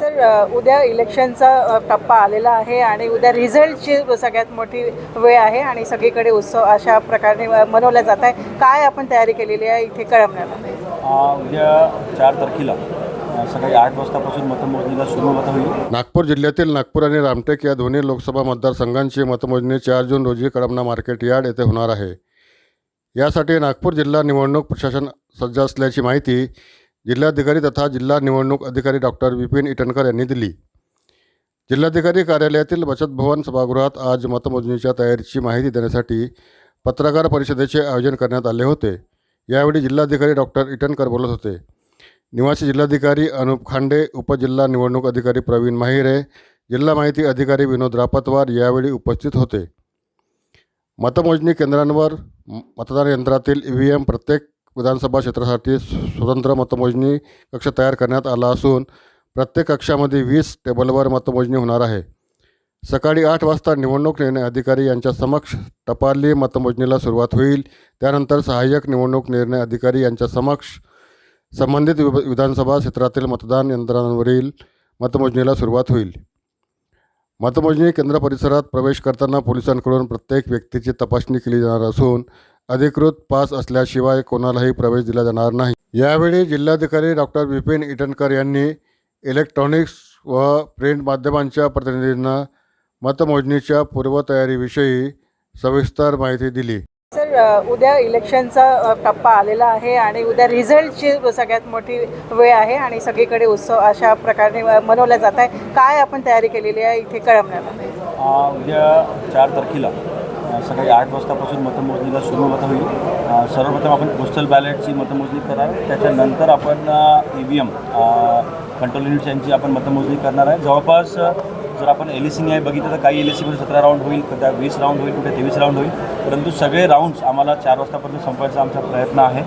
Sir उद्या इलेक्शनचा टप्पा आलेला आहे आणि उद्या रिझल्टची सगळ्यात मोठी वेळ आहे आणि सगळीकडे उत्सव अशा प्रकारे मनवला जात आहे काय आपण तयारी केलेली आहे इथे कळमण्याला आ, उद्या चार तारखेला सकाळी आठ वाजतापासून मतमोजणीला सुरुवात होईल. नागपूर जिल्ह्यातील नागपूर आणि रामटेक या दोन्ही लोकसभा मतदारसंघांची मतमोजणी चार जून रोजी कळमना मार्केट यार्ड येथे होणार आहे. यासाठी नागपूर जिल्हा निवडणूक प्रशासन सज्ज असल्याची माहिती जिल्हाधिकारी तथा जिल्हा निवडणूक अधिकारी डॉक्टर विपिन इटनकर यांनी दिली. जिल्हाधिकारी कार्यालयातील बचत भवन सभागृहात आज मतमोजणीच्या तयारीची माहिती देण्यासाठी पत्रकार परिषदेचे आयोजन करण्यात आले होते. यावेळी जिल्हाधिकारी डॉक्टर इटनकर बोलत होते. निवासी जिल्हाधिकारी अनुप खांडे उपजिल्हा निवडणूक अधिकारी प्रवीण माहिरे जिल्हा माहिती अधिकारी विनोद रापतवार यावेळी उपस्थित होते. मतमोजणी केंद्रांवर मतदान यंत्रातील ई व्ही एम प्रत्येक विधानसभा क्षेत्रासाठी स्वतंत्र मतमोजणी कक्ष तयार करण्यात आला असून प्रत्येक कक्षामध्ये वीस टेबलवर मतमोजणी होणार आहे. सकाळी आठ वाजता निवडणूक निर्णय अधिकारी यांच्या समक्ष टपाली मतमोजणीला सुरुवात होईल. त्यानंतर सहाय्यक निवडणूक निर्णय अधिकारी यांच्या समक्ष संबंधित विभ विधानसभा क्षेत्रातील मतदान यंत्रांवरील मतमोजणीला सुरुवात होईल. मतमोजणी केंद्र परिसरात प्रवेश करताना पोलिसांकडून प्रत्येक व्यक्तीची तपासणी केली जाणार असून अधिकृत पास असल्याशिवाय कोणालाही प्रवेश दिला जाणार नाही. यावेळी जिल्हाधिकारी डॉक्टर विपिन इटनकर यांनी इलेक्ट्रॉनिक्स व प्रिंट माध्यमांच्या प्रतिनिधींना मतमोजणीच्या पूर्वतयारीविषयी सविस्तर माहिती दिली. सर उद्या इलेक्शनचा टप्पा आलेला आहे आणि उद्या रिझल्टची सगळ्यात मोठी वेळ आहे आणि सगळीकडे उत्सव अशा प्रकारे मनवला जात आहे. काय आपण तयारी केलेली आहे इथे कळमण्याला उद्या चार तारखेला सकाळी आठ वाजतापासून मतमोजणीला सुरुवात होईल. सर्वप्रथम आपण पोस्टल बॅलेटची मतमोजणी करावी त्याच्यानंतर आपण E V M control units यांची आपण मतमोजणी करणार आहे. जवळपास जर आपण एल ई सी आय बघितलं तर काही एल ई सीमध्ये सतरा राऊंड होईल कुठे वीस राऊंड होईल कुठे तेवीस राऊंड होईल. परंतु सगळे राऊंड्स आम्हाला चार वाजतापर्यंत संपवायचा आमचा प्रयत्न आहे.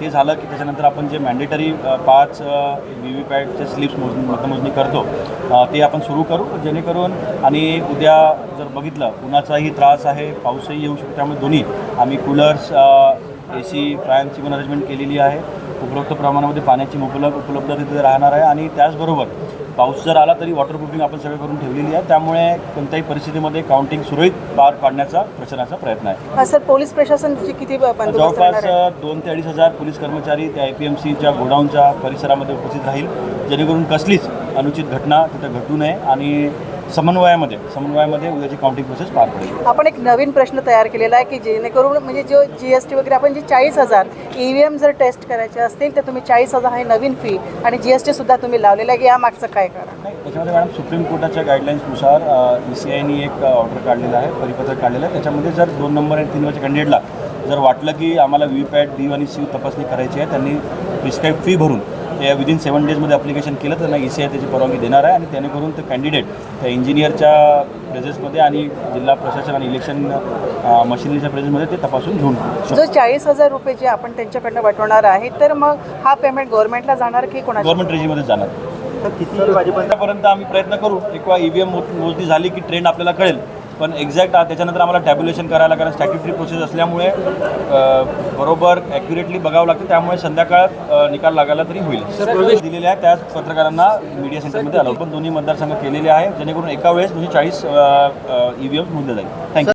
ते झालं की त्याच्यानंतर आपण जे मॅन्डेटरी पाच व्ही व्ही पॅटचे स्लिप्स मोज मतमोजणी करतो ते आपण सुरू करू जेणेकरून आणि उद्या जर बघितलं उन्हाचाही त्रास आहे पाऊसही येऊ शकतो त्यामुळे दोन्ही आम्ही कूलर्स ए सी फॅनची पण अरेंजमेंट केलेली आहे. उपलब्ध प्रमाणामध्ये पाण्याची उपलब्ध उपलब्धता तिथे राहणार आहे आणि त्याचबरोबर पाऊस जर आला तरी वॉटरप्रूफिंग आपण सगळं करून ठेवलेली आहे. त्यामुळे कोणत्याही परिस्थितीमध्ये काउंटिंग सुरळीत पार पाडण्याचा प्रचाराचा प्रयत्न आहे. हा सर पोलीस प्रशासनाची किती जवळपास दोन ते अडीच हजार पोलीस कर्मचारी त्या आय पी एम सीच्या गोडाऊनच्या परिसरामध्ये उपस्थित राहील. जेणेकरून कसलीच अनुचित घटना तिथं घटू नये आणि समन्वयामध्ये समन्वयामध्ये उद्याची काउंटिंग प्रोसेस पार पडेल. आपण एक नवीन प्रश्न तयार केलेला आहे की जेणेकरून म्हणजे जो जी एस टी वगैरे आपण जे चाळीस हजार ई व्ही एम जर टेस्ट करायचे असतील तर तुम्ही चाळीस हजार हे नवीन फी आणि जी एस टी सुद्धा तुम्ही लावलेलं आहे. की या मागचं काय कारण? नाही त्याच्यामध्ये मॅडम सुप्रीम कोर्टाच्या गाईडलाईन्सनुसार ई सी आयनी एक ऑर्डर काढलेलं आहे परिपत्रक काढलेलं आहे. त्याच्यामध्ये जर दोन नंबर आणि तीन नंबरच्या कॅन्डिडेटला जर वाटलं की आम्हाला व्ही पॅट डी आणि सी तपासणी करायची आहे त्यांनी प्रिस्क्राईब फी भरून ते विदिन सेवन डेजमध्ये अप्लिकेशन केलं तर त्यांना ई सी आय त्याची परवानगी देणार आहे. आणि त्यानेकरून ते कॅन्डिडेट त्या इंजिनियरच्या प्रेझेन्समध्ये आणि जिल्हा प्रशासन आणि इलेक्शन मशिनरीच्या प्रेझेन्समध्ये ते तपासून घेऊन जो चाळीस हजार रुपये जे आपण त्यांच्याकडनं वटवणार आहे तर मग हा पेमेंट गव्हर्नमेंटला जाणार की कोणाच्या गव्हर्नमेंट रेजीमध्ये जाणार. तर किती वाजेपर्यंत? आम्ही प्रयत्न करू. एक ई व्ही एम मोजणी झाली की ट्रेंड आपल्याला कळेल. पण एक्झॅक्ट त्याच्यानंतर आम्हाला टॅब्युलेशन करायला कारण स्टॅट्युटरी प्रोसेस असल्यामुळे बरोबर ॲक्युरेटली बघावं लागतं. त्यामुळे संध्याकाळात निकाल लागायला तरी होईल. प्रवेश दिलेले आहे त्याच पत्रकारांना मीडिया सेंटरमध्ये आलो पण दोन्ही मतदारसंघ केलेले आहे. जेणेकरून एका वेळेस म्हणजे चाळीस ई व्ही एम मोजले जाईल. थँक्यू